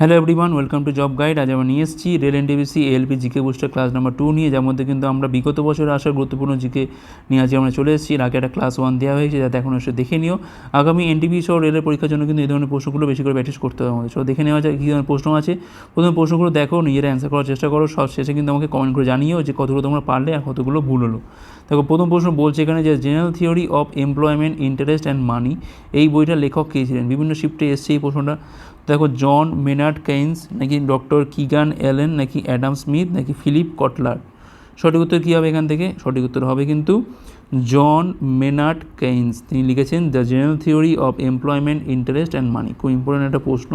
Hello everyone welcome to job guide আজ আমরা নিয়ে এসেছি rail NTPC LP GK booster class number two নিয়ে, যার মধ্যে কিন্তু আমরা বিগত বছরে আসা গুরুত্বপূর্ণ জিকে নিয়ে আজকে আমরা চলে এসেছি। আগে একটা ক্লাস ওয়ান দেওয়া হয়েছে, যাতে এখন এসে দেখে নিও। আগামী এনটিভি সহ রেলের পরীক্ষার জন্য কিন্তু এই ধরনের প্রশ্নগুলো বেশি করে প্র্যাকটিস করতে হবে আমাদের। চলো দেখে নেওয়া যায় কী ধরনের প্রশ্ন আছে। প্রথমে প্রশ্নগুলো দেখো, নিজেরা অ্যান্সার করার চেষ্টা করো। সব শেষে কিন্তু আমাকে কমেন্ট করে জানিও যে কতগুলো তোমরা পারলে আর কতগুলো ভুল হলো। দেখো, প্রথম প্রশ্ন বলছে এখানে যে general theory of employment interest and money এই বইটার লেখক কে ছিলেন? বিভিন্ন শিফটে এসছে এই প্রশ্নটা। দেখো, জন মেনার্ড কেইন্স, নাকি ডক্টর কিগান অ্যালেন নাকি অ্যাডাম স্মিথ, নাকি ফিলিপ কটলার? সঠিক উত্তর কী হবে এখান থেকে? সঠিক উত্তর হবে কিন্তু জন মেনার্ড কেইন্স। তিনি লিখেছেন, the general theory of employment interest and money. খুব ইম্পর্টেন্ট একটা প্রশ্ন।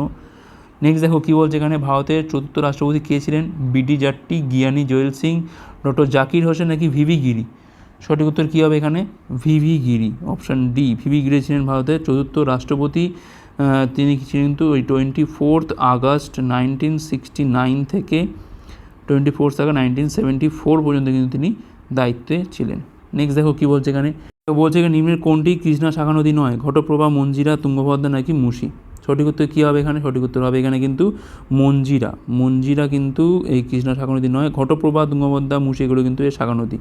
নেক্সট দেখো, কী বলছে এখানে? ভারতের চতুর্থ রাষ্ট্রপতি কে ছিলেন? B D Jatti, Giani, Zail Singh, doctor Zakir Hussain, নাকি ভিভি গিরি? সঠিক উত্তর কী হবে এখানে? V V Giri, option D. V V Giri ছিলেন ভারতের চতুর্থ রাষ্ট্রপতি। তিনি কিন্তু ওই twenty fourth August nineteen sixty nine থেকে twenty fourth August nineteen seventy four পর্যন্ত কিন্তু তিনি দায়িত্বে ছিলেন। নেক্সট দেখো কী বলছে এখানে। বলছে এখানে নিম্নের কোনটি কৃষ্ণা শাখা নদী নয়? ঘটপ্রভা, মঞ্জিরা, তুঙ্গভদ্রা নাকি মুসি সঠিক উত্তর কী হবে এখানে? সঠিক উত্তর হবে এখানে কিন্তু মঞ্জিরা। মঞ্জিরা কিন্তু এই কৃষ্ণা শাখা নদী নয়, ঘটপ্রভা, তুঙ্গভদ্রা মুসি এগুলো কিন্তু এই শাখা নদী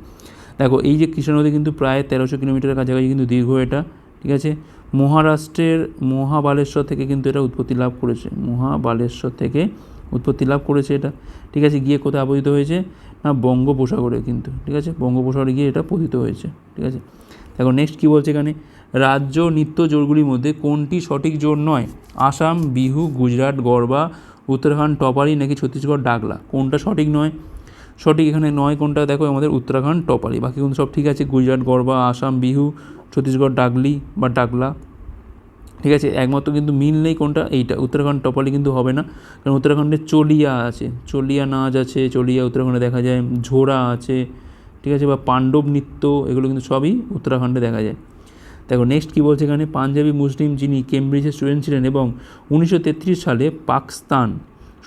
দেখো এই যে কৃষ্ণা নদী কিন্তু প্রায় তেরোশো কিলোমিটারের কাছাকাছি কিন্তু দীর্ঘ এটা, ঠিক আছে? মহারাষ্ট্রের মহাবালেশ্বর থেকে কিন্তু এটা উৎপত্তি লাভ করেছে। মহাবালেশ্বর থেকে উৎপত্তি লাভ করেছে এটা। ঠিক আছে, গিয়ে কোথায় আবদিত হয়েছে? না, বঙ্গোপসাগরে কিন্তু। ঠিক আছে, বঙ্গোপসাগরে গিয়ে এটা পতিত হয়েছে। ঠিক আছে, দেখো নেক্সট কী বলছে এখানে? রাজ্য নিত্য জোরগুলির মধ্যে কোনটি সঠিক জোর নয়? আসাম, বিহু, গুজরাট গরবা উত্তরাখণ্ড টপারি নাকি ছত্তিশগড়, ডাকলা? কোনটা সঠিক নয়? সঠিক এখানে নয়, কোনটা? দেখো আমাদের উত্তরাখণ্ড, টপালি। বাকি কিন্তু সব ঠিক আছে। গুজরাট গরবা আসাম, বিহু ছত্তিশগড় ডাকলি বা ডাকলা ঠিক আছে? একমাত্র কিন্তু মিল নেই কোনটা? এইটা। উত্তরাখণ্ড টপালি কিন্তু হবে না। কারণ উত্তরাখণ্ডে চলিয়া আছে। চলিয়া নাচ আছে, চলিয়া উত্তরাখণ্ডে দেখা যায়, ঝোড়া আছে, ঠিক আছে? বা পাণ্ডব নৃত্য, এগুলো কিন্তু সবই উত্তরাখণ্ডে দেখা যায়। দেখো নেক্সট কী বলছে এখানে? পাঞ্জাবি মুসলিম যিনি কেমব্রিজের স্টুডেন্ট ছিলেন এবং উনিশশো তেত্রিশ সালে পাকিস্তান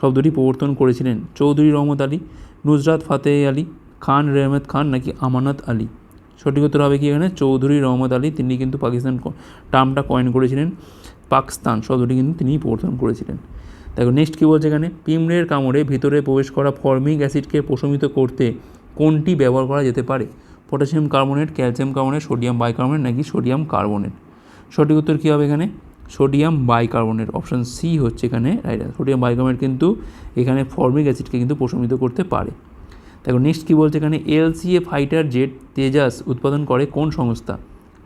শব্দটি প্রবর্তন করেছিলেন। চৌধুরী রহমত আলী, নুজরাত ফাতেহ আলী, খান রেহমত খান নাকি আমানত আলী? সঠিক উত্তর হবে কি এখানে? চৌধুরী রহমত আলী। তিনি কিন্তু পাকিস্তান টার্মটা কয়েন করেছিলেন। পাকিস্তান শব্দটি কিন্তু তিনিই প্রবর্তন করেছিলেন। দেখো নেক্সট কী বলছে এখানে? পিমড়ের কামড়ে ভিতরে প্রবেশ করা ফর্মিক অ্যাসিডকে প্রশমিত করতে কোনটি ব্যবহার করা যেতে পারে? Potassium carbonate, calcium carbonate, sodium bicarbonate নাকি সোডিয়াম কার্বনেট? সঠিক উত্তর কী হবে এখানে? Sodium bicarbonate. অপশান সি হচ্ছে এখানে রাইট সোডিয়াম বাইকার্বনেট কিন্তু এখানে ফর্মিক অ্যাসিডকে কিন্তু প্রশমিত করতে পারে। দেখো নেক্সট কী বলছে এখানে? এলসিএ ফাইটার জেট তেজাস উৎপাদন করে কোন সংস্থা?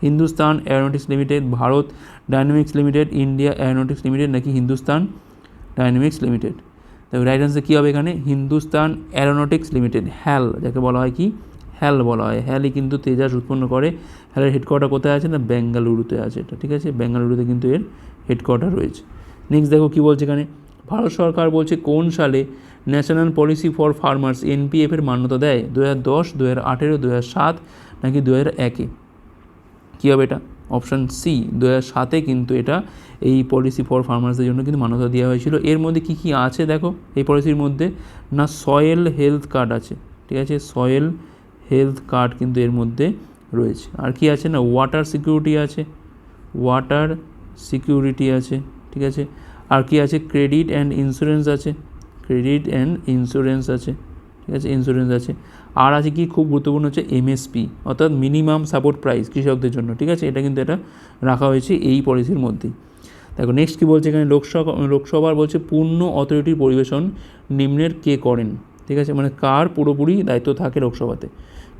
Hindustan aeronautics limited Bharat dynamics limited India aeronautics limited নাকি হিন্দুস্তান ডাইনামিক্স লিমিটেড দেখো রাইট আনসার কী হবে এখানে? হিন্দুস্তান অ্যারোনটিক্স লিমিটেড হ্যাল যাকে বলা হয় কি? হ্যাল বলা হয়। হ্যালই কিন্তু তেজাস উৎপন্ন করে। হ্যালের হেডকোয়ার্টার কোথায় আছে না? বেঙ্গালুরুতে আছে এটা, ঠিক আছে? বেঙ্গালুরুতে কিন্তু এর হেডকোয়ার্টার রয়েছে। নেক্সট দেখো কী বলছে এখানে? ভারত সরকার বলছে কোন সালে national policy for farmers NPF এর মান্যতা দেয়? দু হাজার দশ দু হাজার আঠেরো দু হাজার সাত নাকি দু হাজার একে? কী হবে এটা? অপশান সি দু হাজার সাতে কিন্তু এটা এই পলিসি ফর ফার্মার্সদের জন্য কিন্তু মান্যতা দেওয়া হয়েছিল। এর মধ্যে কী কী আছে দেখো এই পলিসির মধ্যে? না, সয়েল হেলথ কার্ড আছে, ঠিক আছে? সয়েল হেলথ কার্ড কিন্তু এর মধ্যে রয়েছে। আর কি আছে না? ওয়াটার সিকিউরিটি আছে, ওয়াটার সিকিউরিটি আছে, ঠিক আছে? আর কি আছে? ক্রেডিট অ্যান্ড ইন্স্যুরেন্স আছে। ক্রেডিট অ্যান্ড ইন্স্যুরেন্স আছে। ঠিক আছে? ইন্স্যুরেন্স আছে। আর আছে কি? খুব গুরুত্বপূর্ণ হচ্ছে এমএসপি অর্থাৎ মিনিমাম সাপোর্ট প্রাইস কৃষকদের জন্য। ঠিক আছে? এটা কিন্তু এটা রাখা হয়েছে এই পলিসির মধ্যেই। দেখো নেক্সট কী বলছে এখানে? লোকসভা, লোকসভার বলছে পূর্ণ অথরিটির পরিবেশন নিম্নের কে করেন? ঠিক আছে? মানে কার পুরোপুরি দায়িত্ব থাকে লোকসভাতে?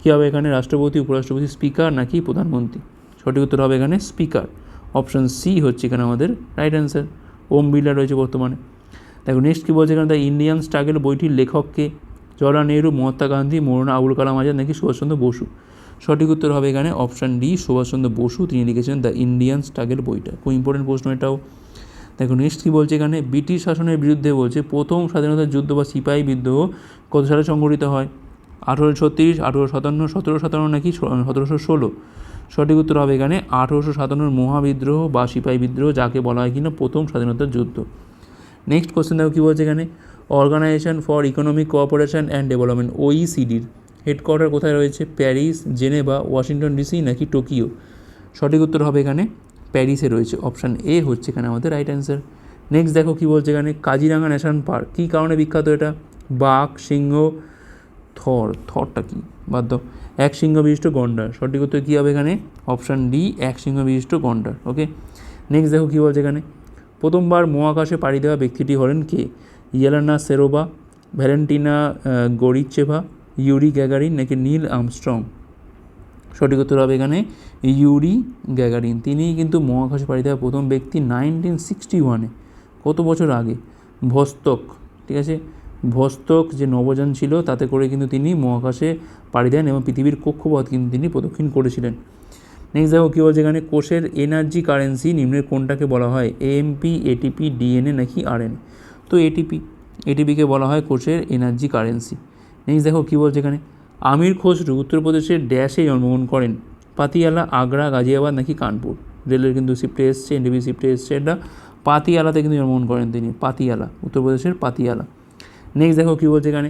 কী হবে এখানে? রাষ্ট্রপতি, উপরাষ্ট্রপতি, স্পিকার নাকি প্রধানমন্ত্রী? সঠিক উত্তর হবে এখানে স্পিকার। অপশান সি হচ্ছে এখানে আমাদের রাইট অ্যান্সার ওম বিড়লা রয়েছে বর্তমানে। দেখো নেক্সট কী বলছে এখানে? দ্য ইন্ডিয়ান স্ট্রাগল বইটির লেখককে জওয়াহরলাল নেহরু মহাত্মা গান্ধী মৌলানা আবুল কালাম আজাদ নাকি সুভাষচন্দ্র বসু? সঠিক উত্তর হবে এখানে অপশান ডি সুভাষচন্দ্র বসু। তিনি লিখেছেন দ্য ইন্ডিয়ান স্ট্রাগল বইটা। খুব ইম্পর্টেন্ট প্রশ্ন এটাও। দেখো নেক্সট কী বলছে এখানে? ব্রিটিশ শাসনের বিরুদ্ধে বলছে, প্রথম স্বাধীনতার যুদ্ধ বা সিপাহী বিদ্রোহ কত সালে সংঘটিত হয়? আঠেরোশো ছত্রিশ, আঠেরোশো সাতান্ন সতেরো সাতান্ন নাকি সতেরোশো ষোলো? সঠিক উত্তর হবে এখানে আঠেরোশো সাতান্নর মহাবিদ্রোহ বা সিপাহী বিদ্রোহ, যাকে বলা হয় কিনা প্রথম স্বাধীনতার যুদ্ধ। নেক্সট কোশ্চেন দেখো কী বলছে এখানে? Organisation for economic cooperation and development ওইসিডির headquarter কোথায় রয়েছে? প্যারিস জেনেভা ওয়াশিংটন ডিসি নাকি টোকিও সঠিক উত্তর হবে এখানে প্যারিসে রয়েছে। অপশান এ হচ্ছে এখানে আমাদের রাইট অ্যান্সার নেক্সট দেখো কী বলছে এখানে? কাজিরাঙ্গা ন্যাশনাল পার্ক কী কারণে বিখ্যাত এটা? বাঘ, সিংহ, থর। থরটা কি? বাদ দাও। এক সিংহ বিশিষ্ট গন্ডার। সঠিক উত্তর কী হবে এখানে? অপশান ডি, এক সিংহ বিশিষ্ট গন্ডার, ওকে? নেক্সট দেখো কী বলছে এখানে। প্রথমবার মহাকাশে পাড়ি দেওয়া ব্যক্তিটি হলেন কে? Yelena Serova, Valentina Gorycheva Yuri Gagarin, নাকি নীল আমস্ট্রং? সঠিক উত্তর হবে এখানে ইউরি গ্যাগারিন। তিনিই কিন্তু মহাকাশে পাড়ি দেওয়া প্রথম ব্যক্তি নাইনটিন সিক্সটি ওয়ানে, কত বছর আগে? ভস্তক, ঠিক আছে? ভস্তক যে নবযান ছিল, তাতে করে কিন্তু তিনি মহাকাশে পাড়ি দেন এবং পৃথিবীর কক্ষপথ কিন্তু তিনি প্রদক্ষিণ করেছিলেন। নেক্সট দেখো কী বলছে এখানে? কোষের এনার্জি কারেন্সি নিম্নের কোনটাকে বলা হয় এএমপি এটিপি ডিএনএ নাকি আরএনএ তো এটিপি এটিপিকে বলা হয় কোষের এনার্জি কারেন্সি নেক্সট দেখো কী বলছে এখানে? আমির খসরু উত্তরপ্রদেশের ড্যাশে জন্মগ্রহণ করেন। পাতিয়ালা, আগ্রা, গাজিয়াবাদ নাকি কানপুর? রেলের কিন্তু শিফটে এসছে এনডিবি শিফটে এসছে। এটা পাতিয়ালাতে কিন্তু জন্মগ্রহণ করেন তিনি। পাতিয়ালা, উত্তরপ্রদেশের পাতিয়ালা। নেক্সট দেখো কী বলছে এখানে।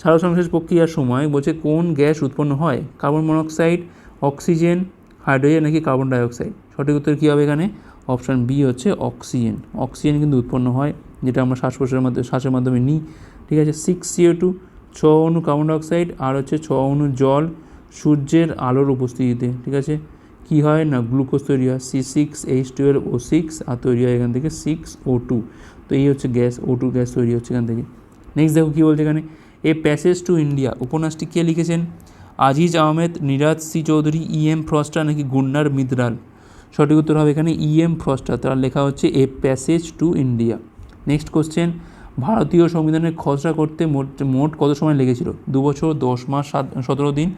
সারা সংশ্লেষ প্রক্রিয়ার সময় বলছে কোন গ্যাস উৎপন্ন হয়? কার্বন মনোক্সাইড অক্সিজেন হাইড্রোজেন নাকি কার্বন ডাইঅক্সাইড সঠিক উত্তর কী হবে এখানে? অপশান বি হচ্ছে অক্সিজেন অক্সিজেন কিন্তু উৎপন্ন হয়, যেটা আমরা শ্বাস প্রশ্বাসের মাধ্যমে, শ্বাসের মাধ্যমে নিই। ঠিক আছে? সিক্স সিও টু ছ অণু কার্বন ডাইঅক্সাইড আর হচ্ছে ছ অণু জল সূর্যের আলোর উপস্থিতিতে। ঠিক আছে? কী হয়? না গ্লুকোজ তৈরি হয়। C six H twelve O six আর তৈরি হয় এখান থেকে সিক্স ও টু তো এই হচ্ছে গ্যাস ও টু গ্যাস তৈরি হচ্ছে এখান থেকে। নেক্সট দেখো কী বলছে এখানে? এ প্যাসেজ টু ইন্ডিয়া উপন্যাসটি কে লিখেছেন? Aziz Ahmed, Nirad C Chaudhuri E M Forster নাকি গুন্নার মিদ্রাল? সঠিক উত্তর হবে এখানে ই এম ফ্রস্টার তার লেখা হচ্ছে a passage to India next question ভারতীয় সংবিধানের খসড়া করতে মোট মোট কত সময় লেগেছিল? দু বছর, দশ মাস, সাত, সতেরো দিন।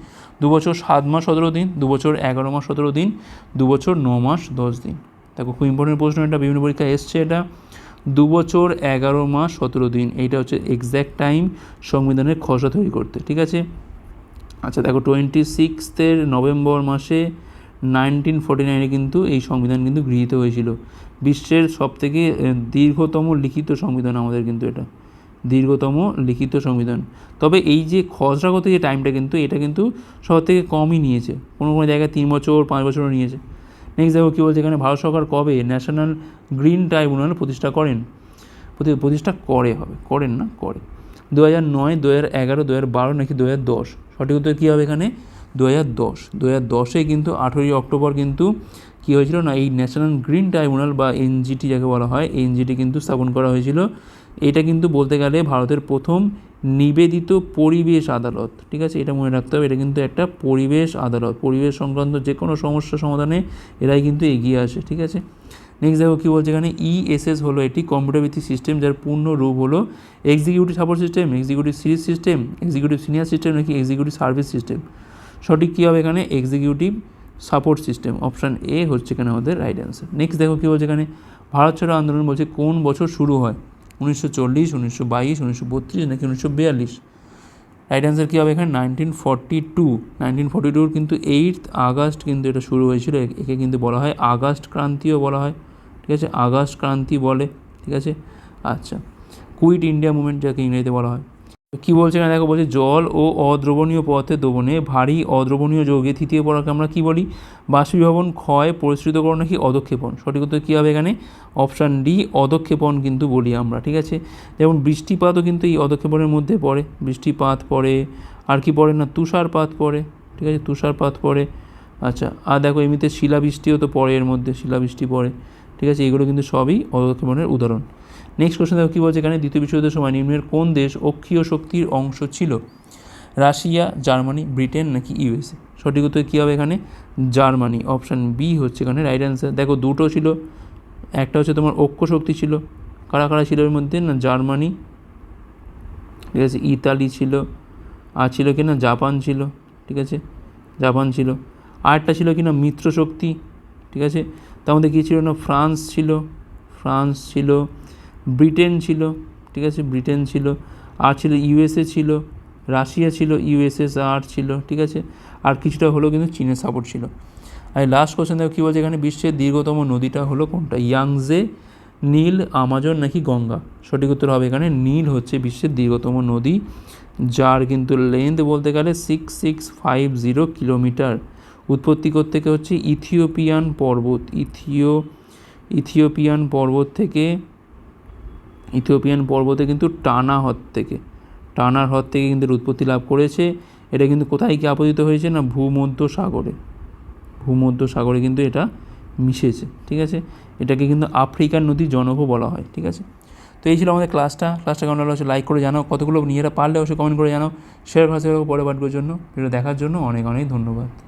দু বছর, সাত মাস, সতেরো দিন। দু বছর, এগারো মাস, সতেরো দিন। দু বছর, ন মাস, দশ দিন। দেখো খুব ইম্পর্টেন্ট প্রশ্ন এটা, বিভিন্ন পরীক্ষায় এসছে এটা। দু বছর এগারো মাস, সতেরো দিন। এইটা হচ্ছে এক্স্যাক্ট টাইম সংবিধানের খসড়া তৈরি করতে, ঠিক আছে? আচ্ছা দেখো টোয়েন্টি সিক্সথের নভেম্বর মাসে নাইনটিন ফর্টি নাইনে কিন্তু এই সংবিধান কিন্তু গৃহীত হয়েছিল। বিশ্বের সবথেকে দীর্ঘতম লিখিত সংবিধান আমাদের কিন্তু এটা। দীর্ঘতম লিখিত সংবিধান। তবে এই যে খসড়া করতে যে টাইমটা কিন্তু, এটা কিন্তু সব থেকে কমই নিয়েছে। কোনো কোনো জায়গায় তিন বছর, পাঁচ বছরও নিয়েছে। নেক্সট দেখো কী বলছে এখানে, ভারত সরকার কবে ন্যাশনাল গ্রিন ট্রাইব্যুনাল প্রতিষ্ঠা করেন? প্রতি- প্রতিষ্ঠা করে হবে, করেন না, করে। দু হাজার নয় দু হাজার এগারো দু হাজার বারো নাকি দু হাজার দশ? সঠিক উত্তর কী হবে এখানে? দু হাজার দশ। দু হাজার দশে কিন্তু আঠেরোই অক্টোবর কিন্তু কী হয়েছিল না, এই ন্যাশনাল গ্রিন ট্রাইব্যুনাল বা এনজিটি যাকে বলা হয়, এনজিটি কিন্তু স্থাপন করা হয়েছিল। এটা কিন্তু বলতে গেলে ভারতের প্রথম নিবেদিত পরিবেশ আদালত। ঠিক আছে? এটা মনে রাখতে হবে। এটা কিন্তু একটা পরিবেশ আদালত। পরিবেশ সংক্রান্ত যে কোনো সমস্যা সমাধানে এরাই কিন্তু এগিয়ে আসে। ঠিক আছে? নেক্সট দেখো কী বলছে এখানে ইএসএস হলো এটি কম্পিউটার ভিত্তিক সিস্টেম যার পূর্ণ রূপ হলো executive support system executive series system executive senior system নাকি এক্সিকিউটিভ সার্ভিস সিস্টেম সঠিক কী হবে এখানে? Executive support system option A হচ্ছে এখানে আমাদের রাইট অ্যান্সার নেক্সট দেখো কী বলছে এখানে, ভারত ছাড়ো আন্দোলন বলছে কোন বছর শুরু হয়? উনিশশো চল্লিশ, উনিশশো বাইশ, উনিশশো বত্রিশ নাকি উনিশশো বিয়াল্লিশ? রাইট অ্যান্সার কী হবে এখানে? Nineteen forty two nineteen forty টুর কিন্তু এইট আগস্ট কিন্তু এটা শুরু হয়েছিল। একে কিন্তু বলা হয় আগস্ট ক্রান্তিও বলা হয়। ঠিক আছে? আগস্ট ক্রান্তি বলে। ঠিক আছে? আচ্ছা। কুইট ইন্ডিয়া মুভমেন্ট যাকে ইংরেজিতে বলা হয়। কী বলছে এখানে? দেখো বলছে, জল ও অদ্রবণীয় পথে দ্রবণে ভারী অদ্রবণীয় যৌগে তৃতীয় পড়াকে আমরা কী বলি? বাষ্পীভবন, ক্ষয়, পরিশ্রিতকরণ নাকি অধক্ষেপণ? সঠিক উত্তর কী হবে এখানে? অপশান ডি, অধক্ষেপণ কিন্তু বলি আমরা, ঠিক আছে? যেমন বৃষ্টিপাতও কিন্তু এই অধক্ষেপণের মধ্যে পড়ে। বৃষ্টিপাত পড়ে, আর কি পড়ে না? তুষারপাত পড়ে, ঠিক আছে? তুষারপাত পড়ে। আচ্ছা আর দেখো এমনিতে শিলাবৃষ্টিও তো পড়ে এর মধ্যে, শিলাবৃষ্টি পড়ে, ঠিক আছে? এগুলো কিন্তু সবই অধক্ষেপণের উদাহরণ। নেক্সট কোশ্চেন দেখো, কী বলছে এখানে? দ্বিতীয় বিশ্বযুদ্ধের সময় নিম্নের কোন দেশ অক্ষীয় শক্তির অংশ ছিল? রাশিয়া, জার্মানি, ব্রিটেন নাকি ইউএসএ সঠিক উত্তর কী হবে এখানে? জার্মানি। অপশান বি হচ্ছে এখানে রাইট অ্যান্সার দেখো, দুটো ছিল। একটা হচ্ছে তোমার অক্ষ শক্তি ছিল। কারা কারা ছিল এর মধ্যে? না, জার্মানি, ঠিক আছে, ইতালি ছিল। আর ছিল কি না? জাপান ছিল, ঠিক আছে, জাপান ছিল। আরেকটা ছিল কি না? মিত্র শক্তি ঠিক আছে। তার মধ্যে কী ছিল না? ফ্রান্স ছিল ফ্রান্স ছিল। ব্রিটেন ছিল, ঠিক আছে? ব্রিটেন ছিল, আর ছিল ইউএসএ ছিল, রাশিয়া ছিল, ইউএসএসআর ছিল, ঠিক আছে? আর কিছুটা হলেও কিন্তু চীনের সাপোর্ট ছিল। আর লাস্ট কোশ্চেন দেখো, কী বলছে এখানে? বিশ্বের দীর্ঘতম নদীটা হলো কোনটা? ইয়াংজে, নীল, আমাজন নাকি গঙ্গা? সঠিক উত্তর হবে এখানে নীল হচ্ছে বিশ্বের দীর্ঘতম নদী, যার কিন্তু লেন্থ বলতে গেলে six six five zero kilometre উৎপত্তি থেকে হচ্ছে ইথিওপিয়ান পর্বত, ইথিও, ইথিওপিয়ান পর্বত থেকে ইথিওপিয়ান পর্বতে কিন্তু টানা হ্রদ থেকে, টানার হ্রদ থেকে কিন্তু উৎপত্তি লাভ করেছে। এটা কিন্তু কোথায় গিয়ে আপতিত হয়েছে না ভূমধ্য সাগরে? ভূমধ্য সাগরে কিন্তু এটা মিশেছে, ঠিক আছে? এটাকে কিন্তু আফ্রিকান নদীর জনকও বলা হয়, ঠিক আছে? তো এই ছিল আমাদের ক্লাসটা ক্লাসটা কেমন লাগল লাইক করে জানাও। কতগুলো নিজেরা পারলে অবশ্যই কমেন্ট করে জানাও। শেয়ার ভাষা পরে পাঠবার জন্য। ভিডিও দেখার জন্য অনেক অনেক ধন্যবাদ।